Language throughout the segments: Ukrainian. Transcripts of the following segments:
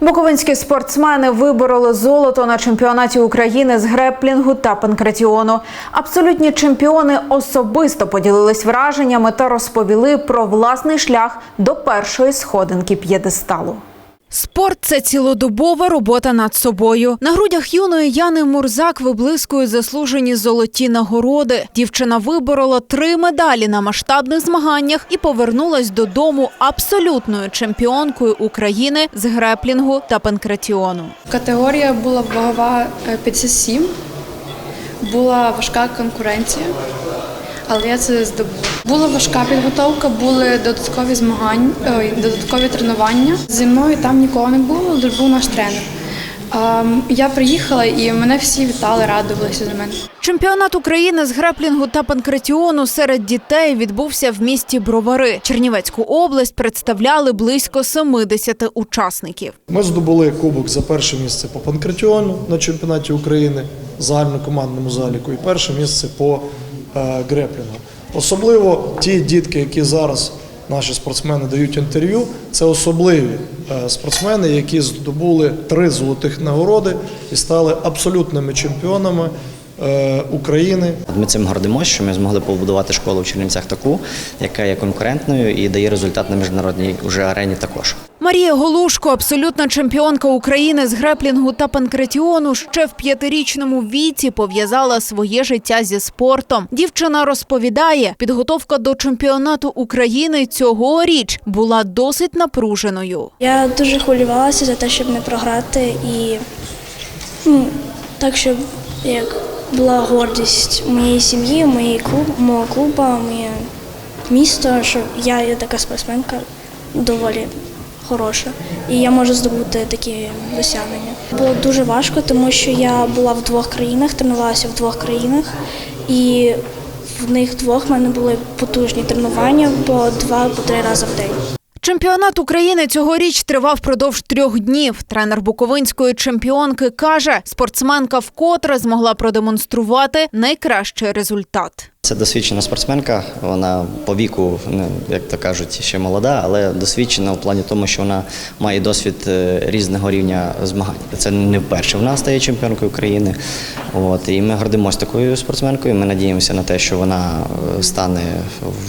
Буковинські спортсмени вибороли золото на чемпіонаті України з греплінгу та панкратіону. Абсолютні чемпіони особисто поділились враженнями та розповіли про власний шлях до першої сходинки п'єдесталу. Спорт це цілодобова робота над собою. На грудях юної Яни Мурзак виблискують заслужені золоті нагороди. Дівчина виборола три медалі на масштабних змаганнях і повернулась додому абсолютною чемпіонкою України з греплінгу та панкратіону. Категорія була вагова е, 57, була важка конкуренція, але я це здобула. Була важка підготовка, були додаткові змагання, додаткові тренування. Зі мною там нікого не було, лише був наш тренер. Ем, Я приїхала і мене всі вітали, радувалися за мене. Чемпіонат України з греплінгу та панкратіону серед дітей відбувся в місті Бровари. Чернівецьку область представляли близько 70 учасників. Ми здобули кубок за перше місце по панкратіону на чемпіонаті України загальнокомандному заліку і перше місце по греплінгу. Особливо ті дітки, які зараз наші спортсмени дають інтерв'ю, це особливі е, спортсмени, які здобули три золотих нагороди і стали абсолютними чемпіонами е, України Ми цим гордимося, що ми змогли побудувати школу в Чернівцях таку, яка є конкурентною і дає результат на міжнародній уже арені також. Марія Голушко, абсолютна чемпіонка України з греплінгу та панкратіону, ще в п'ятирічному віці пов'язала своє життя зі спортом. Дівчина розповідає, підготовка до чемпіонату України цьогоріч була досить напруженою. Я дуже хвилювалася за те, щоб не програти, і ну, так, щоб як була гордість моєї сім'ї, моєї клуб, мого клубу, моє місто, що я є така спортсменка доволі хороша, і я можу здобути такі досягнення. Було дуже важко, тому що я була в двох країнах, тренувалася в двох країнах, і в них двох в мене були потужні тренування по два-по три рази в день. Чемпіонат України цьогоріч тривав впродовж трьох днів. Тренер буковинської чемпіонки каже, спортсменка вкотре змогла продемонструвати найкращий результат. Це досвідчена спортсменка. Вона по віку, ну, як то кажуть, ще молода, але досвідчена в плані тому, що вона має досвід е, різного рівня змагань. Це не вперше вона стає чемпіонкою України. От і ми гордимося такою спортсменкою. Ми надіємося на те, що вона е, стане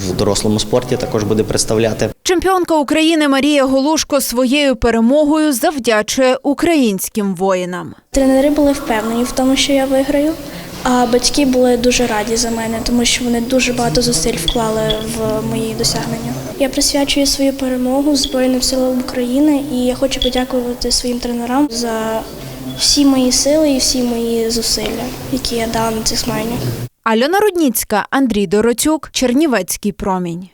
в дорослому спорті, також буде представляти. Чемпіонка України Марія Голушко своєю перемогою завдячує українським воїнам. Тренери були впевнені в тому, що я виграю, а батьки були дуже раді за мене, тому що вони дуже багато зусиль вклали в мої досягнення. Я присвячую свою перемогу Збройним силам України і я хочу подякувати своїм тренерам за всі мої сили і всі мої зусилля, які я дала на цих змаганнях. Альона Рудніцька, Андрій Дороцюк, Чернівецький промінь.